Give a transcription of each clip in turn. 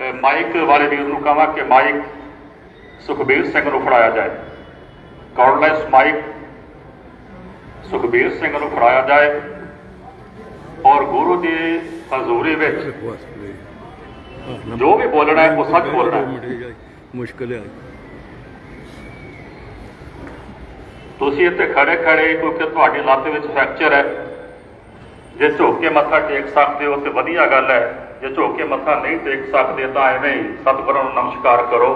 Mic ਵਾਲੇ ਵੀਰ ਨੂੰ ਕਹਾਂ ਕਿ ਮਾਈਕ ਸੁਖਬੀਰ ਸਿੰਘ ਨੂੰ ਫੜਾਇਆ ਜਾਏ। ਕਾਰਡਲੈਸ ਮਾਈਕ ਸੁਖਬੀਰ ਸਿੰਘ ਨੂੰ ਫੜਾਇਆ ਜਾਏ ਔਰ ਗੁਰੂ ਦੀ ਹਜ਼ੂਰੀ ਵਿੱਚ ਜੋ ਵੀ ਬੋਲਣਾ ਹੈ ਉਹ ਸੱਚ ਬੋਲਣਾ ਮੁਸ਼ਕਲ ਹੈ। ਤੁਸੀਂ ਇੱਥੇ ਖੜੇ ਖੜੇ ਕਿਉਂਕਿ ਤੁਹਾਡੀ ਲੱਤ ਵਿੱਚ ਫ੍ਰੈਕਚਰ ਹੈ। ਜੇ ਝੁੱਕ ਕੇ ਮੱਥਾ ਟੇਕ ਸਕਦੇ ਹੋ ਤੇ ਵਧੀਆ ਗੱਲ ਹੈ। ਜੇ ਝੁੱਕ ਕੇ ਮੱਥਾ ਨਹੀਂ ਟੇਕ ਸਕਦੇ ਤਾਂ ਐਵੇਂ ਹੀ ਸਤਿਗੁਰਾਂ ਨੂੰ ਨਮਸਕਾਰ ਕਰੋ।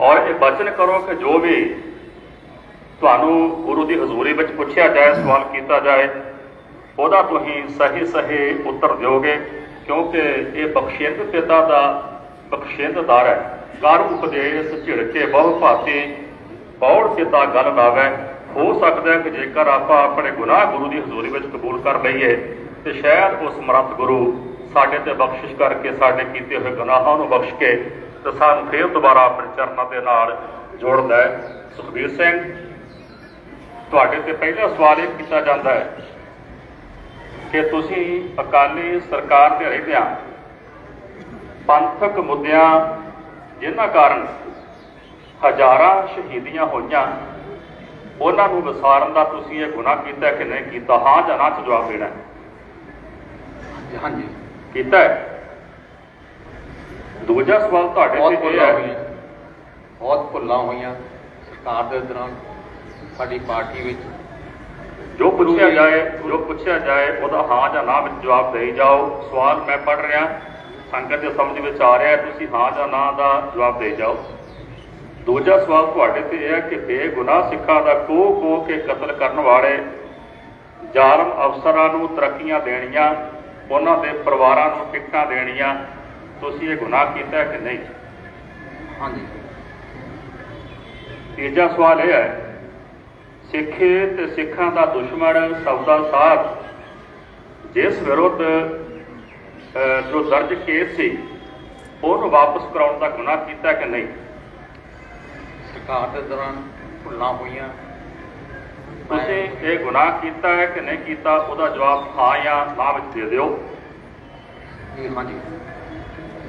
ਔਰ ਇਹ ਬਚਨ ਕਰੋ ਕਿ ਜੋ ਵੀ ਤੁਹਾਨੂੰ ਗੁਰੂ ਦੀ ਹਜ਼ੂਰੀ ਵਿੱਚ ਪੁੱਛਿਆ ਜਾਏ, ਸਵਾਲ ਕੀਤਾ ਜਾਏ, ਉਹਦਾ ਤੁਸੀਂ ਸਹੀ ਸਹੀ ਉੱਤਰ ਦਿਓਗੇ, ਕਿਉਂਕਿ ਇਹ ਬਖਸ਼ਿੰਦ ਪਿਤਾ ਦਾ ਬਖਸ਼ਿੰਦਦਾਰ ਹੈ। ਕਰ ਉਪਦੇਸ਼ ਝਿੜਕੇ ਬਹੁ ਭਾਤੀ ਪੌੜ ਪਿਤਾ ਗੱਲ ਲਾਵੇ ਹੋ ਸਕਦਾ ਹੈ ਕਿ ਜੇਕਰ ਆਪਾਂ ਆਪਣੇ ਗੁਨਾਹ ਗੁਰੂ ਦੀ ਹਜ਼ੂਰੀ ਵਿੱਚ ਕਬੂਲ ਕਰ ਲਈਏ, ਤੇ ਸ਼ਾਇਦ ਉਸ ਸਮਰੱਥ ਗੁਰੂ ਸਾਡੇ ਤੇ ਬਖਸ਼ਿਸ਼ ਕਰਕੇ, ਸਾਡੇ ਕੀਤੇ ਹੋਏ ਗੁਨਾਹਾਂ ਨੂੰ ਬਖਸ਼ ਕੇ, ਤੇ ਸਾਨੂੰ ਫੇਰ ਦੁਬਾਰਾ ਆਪਣੇ ਚਰਨਾਂ ਦੇ ਨਾਲ ਜੋੜਦਾ ਹੈ ਸੁਖਬੀਰ ਸਿੰਘ, ਤੁਹਾਡੇ ਤੇ ਪਹਿਲਾ ਸਵਾਲ ਇਹ ਕੀਤਾ ਜਾਂਦਾ ਹੈ ਕਿ ਤੁਸੀਂ ਅਕਾਲੀ ਸਰਕਾਰ ਦੇ ਰਹਿੰਦਿਆਂ ਪੰਥਕ ਮੁੱਦਿਆਂ ਜਿਨ੍ਹਾਂ ਕਾਰਨ ਹਜ਼ਾਰਾਂ ਸ਼ਹੀਦੀਆਂ ਹੋਈਆਂ ਉਹਨਾਂ ਨੂੰ ਵਿਸਾਰਨ ਦਾ ਤੁਸੀਂ ਇਹ ਗੁਨਾਹ ਕੀਤਾ ਕਿ ਨਹੀਂ ਕੀਤਾ? ਹਾਂ ਜਾਂ ਨਾ ਚ ਜਵਾਬ ਦੇਣਾ ਹੈ? ਹਾਂਜੀ। ਕੀਤਾ ਹੈ? ਦੂਜਾ ਸਵਾਲ ਤੁਹਾਡੇ ਤੇ ਇਹ ਹੈ। ਬਹੁਤ ਭੁੱਲਾਂ ਹੋਈਆਂ ਸਰਕਾਰ ਦੇ ਦੌਰਾਨ ਸਾਡੀ ਪਾਰਟੀ ਵਿੱਚ। ਜੋ ਪੁੱਛਿਆ ਜਾਏ ਜੋ ਪੁੱਛਿਆ ਜਾਏ ਉਹਦਾ ਹਾਂ ਜਾਂ ਨਾ ਵਿੱਚ ਜਵਾਬ ਦੇਈ ਜਾਓ। ਸਵਾਲ ਮੈਂ ਪੜ੍ਹ ਰਿਹਾ ਸੰਗਤ ਦੇ ਸਮਝ ਵਿੱਚ ਆ ਰਿਹਾ ਤੁਸੀਂ ਹਾਂ ਜਾਂ ਨਾ ਦਾ ਜਵਾਬ ਦੇ ਜਾਓ। ਦੂਜਾ ਸਵਾਲ ਤੁਹਾਡੇ ਤੇ ਇਹ ਹੈ ਕਿ ਬੇਗੁਨਾਹ ਸਿੱਖਾਂ ਦਾ ਕੋਹ ਕੋਹ ਕੇ ਕਤਲ ਕਰਨ ਵਾਲੇ ਜ਼ਾਲਮ ਅਫਸਰਾਂ ਨੂੰ ਤਰੱਕੀਆਂ ਦੇਣੀਆਂ ਉਹਨਾਂ ਦੇ ਪਰਿਵਾਰਾਂ ਨੂੰ ਟਿਕਟਾਂ ਦੇਣੀਆਂ ਤੁਸੀਂ ਇਹ ਗੁਨਾਹ ਕੀਤਾ ਹੈ ਕਿ ਨਹੀਂ? ਹਾਂਜੀ। ਤੀਜਾ ਸਵਾਲ ਇਹ ਹੈ ਸਿੱਖੇ ਤੇ ਸਿੱਖਾਂ ਦਾ ਦੁਸ਼ਮਣ ਸੌਦਾ ਸਾਹਿਬ ਜਿਸ ਵਿਰੁੱਧ ਜੋ ਦਰਜ ਕੇਸ ਸੀ ਉਹਨੂੰ ਵਾਪਸ ਕਰਾਉਣ ਦਾ ਗੁਨਾਹ ਕੀਤਾ ਕਿ ਨਹੀਂ? ਘਾਟ ਦੌਰਾਨ ਭੁੱਲਾਂ ਹੋਈਆਂ। ਤੁਸੀਂ ਇਹ ਗੁਨਾਹ ਕੀਤਾ ਹੈ ਕਿ ਨਹੀਂ ਕੀਤਾ ਉਹਦਾ ਜਵਾਬ ਹਾਂ ਜਾਂ ਨਾ ਵਿੱਚ ਦੇ ਦਿਓ। ਜੀ ਹਾਂਜੀ।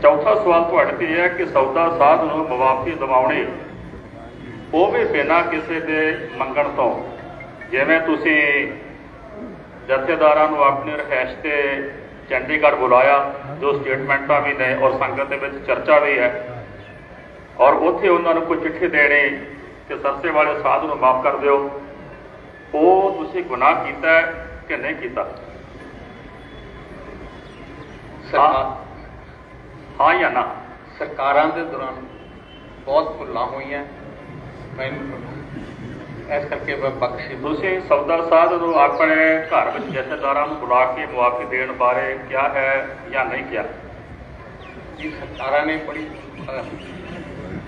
ਚੌਥਾ ਸਵਾਲ ਤੁਹਾਡੇ ਤੇ ਹੈ ਕਿ ਸੌਦਾ ਸਾਧ ਨੂੰ ਮਵਾਫੀ ਦਿਵਾਉਣੀ ਉਹ ਵੀ ਬਿਨਾਂ ਕਿਸੇ ਦੇ ਮੰਗਣ ਤੋਂ। ਜਿਵੇਂ ਤੁਸੀਂ ਜਥੇਦਾਰਾਂ ਨੂੰ ਆਪਣੇ ਰਹਿਸ਼ ਤੇ ਚੰਡੀਗੜ੍ਹ ਬੁਲਾਇਆ ਜੋ ਸਟੇਟਮੈਂਟਾਂ ਵੀ ਨੇ ਔਰ ਸੰਗਤ ਦੇ ਵਿੱਚ ਚਰਚਾ ਵੀ ਹੈ ਔਰ ਉੱਥੇ ਉਹਨਾਂ ਨੂੰ ਕੋਈ ਚਿੱਠੀ ਦੇਣੀ ਕਿ ਸਰਸੇ ਵਾਲੇ ਸਾਧ ਨੂੰ ਮਾਫ ਕਰ ਦਿਓ। ਉਹ ਤੁਸੀਂ ਗੁਨਾਹ ਕੀਤਾ ਕਿ ਨਹੀਂ ਕੀਤਾ? ਹਾਂ। ਜਾਂ ਨਾ? ਸਰਕਾਰਾਂ ਦੇ ਦੌਰਾਨ ਬਹੁਤ ਭੁੱਲਾਂ ਹੋਈਆਂ। ਮੈਨੂੰ ਇਸ ਕਰਕੇ ਮੈਂ ਬਖਸ਼ੀ। ਤੁਸੀਂ ਸੌਦਾ ਸਾਧ ਨੂੰ ਆਪਣੇ ਘਰ ਵਿੱਚ ਜਥੇਦਾਰਾਂ ਨੂੰ ਬੁਲਾ ਕੇ ਮੁਆਫੀ ਦੇਣ ਬਾਰੇ ਕਿਹਾ ਹੈ ਜਾਂ ਨਹੀਂ ਕਿਹਾ? ਜੀ ਸਰਕਾਰਾਂ ਨੇ ਬੜੀ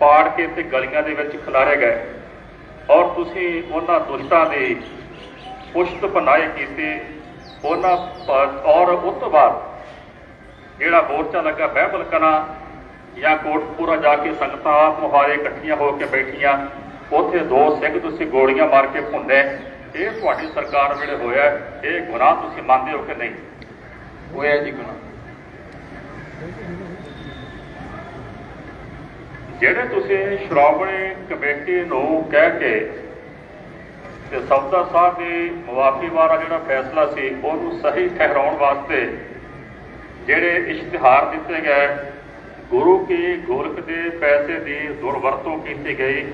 ਪਾੜ ਕੇ ਤੇ ਗਲੀਆਂ ਦੇ ਵਿੱਚ ਖਿਲਾਰੇ ਗਏ ਔਰ ਤੁਸੀਂ ਉਹਨਾਂ ਦੁਸ਼ਟਾਂ ਦੀ ਪੁਸ਼ਤ ਪਨਾਏ ਕੀਤੇ, ਉਹਨਾਂ ਔਰ ਉਸ ਤੋਂ ਬਾਅਦ ਜਿਹੜਾ ਮੋਰਚਾ ਲੱਗਾ ਬਹਿਬਲ ਕਨਾ ਜਾਂ ਕੋਟਪੂਰਾ ਜਾ ਕੇ ਸੰਗਤਾਂ ਆਪ ਮੁਹਾਰੇ ਇਕੱਠੀਆਂ ਹੋ ਕੇ ਬੈਠੀਆਂ, ਉੱਥੇ ਦੋ ਸਿੰਘ ਤੁਸੀਂ ਗੋਲੀਆਂ ਮਾਰ ਕੇ ਭੁੰਨੇ, ਇਹ ਤੁਹਾਡੀ ਸਰਕਾਰ ਵੇਲੇ ਹੋਇਆ, ਇਹ ਗੁਨਾਹ ਤੁਸੀਂ ਮੰਨਦੇ ਹੋ ਕਿ ਨਹੀਂ? ਹੋਇਆ ਜੀ ਗੁਨਾਹ। ਜਿਹੜੇ ਤੁਸੀਂ ਸ਼੍ਰੋਮਣੀ ਕਮੇਟੀ ਨੂੰ ਕਹਿ ਕੇ ਤੇ ਸੌਦਾ ਸਾਹਿਬ ਦੀ ਮੁਆਫੀ ਵਾਲਾ ਜਿਹੜਾ ਫੈਸਲਾ ਸੀ, ਉਹਨੂੰ ਸਹੀ ਠਹਿਰਾਉਣ ਵਾਸਤੇ ਜਿਹੜੇ ਇਸ਼ਤਿਹਾਰ ਦਿੱਤੇ ਗਏ, ਗੁਰੂ ਕੀ ਗੋਲਕ ਦੇ ਪੈਸੇ ਦੀ ਦੁਰਵਰਤੋਂ ਕੀਤੀ ਗਈ,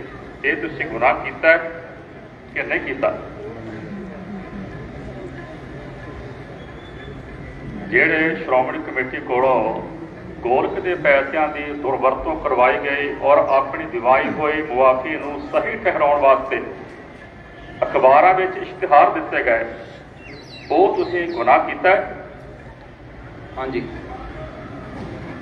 ਇਹ ਤੁਸੀਂ ਗੁਨਾਹ ਕੀਤਾ ਕਿ ਨਹੀਂ ਕੀਤਾ? ਜਿਹੜੇ ਸ਼੍ਰੋਮਣੀ ਕਮੇਟੀ ਕੋਲੋਂ ਗੋਲਕ ਦੇ ਪੈਸਿਆਂ ਦੀ ਦੁਰਵਰਤੋਂ ਕਰਵਾਈ ਗਈ ਔਰ ਆਪਣੀ ਦਿਵਾਈ ਹੋਈ ਮੁਆਫੀ ਨੂੰ ਸਹੀ ਠਹਿਰਾਉਣ ਵਾਸਤੇ ਅਖਬਾਰਾਂ ਵਿੱਚ ਇਸ਼ਤਿਹਾਰ ਦਿੱਤੇ ਗਏ। ਉਹ ਤੁਸੀਂ ਗੁਨਾਹ ਕੀਤਾ ਹਾਂਜੀ।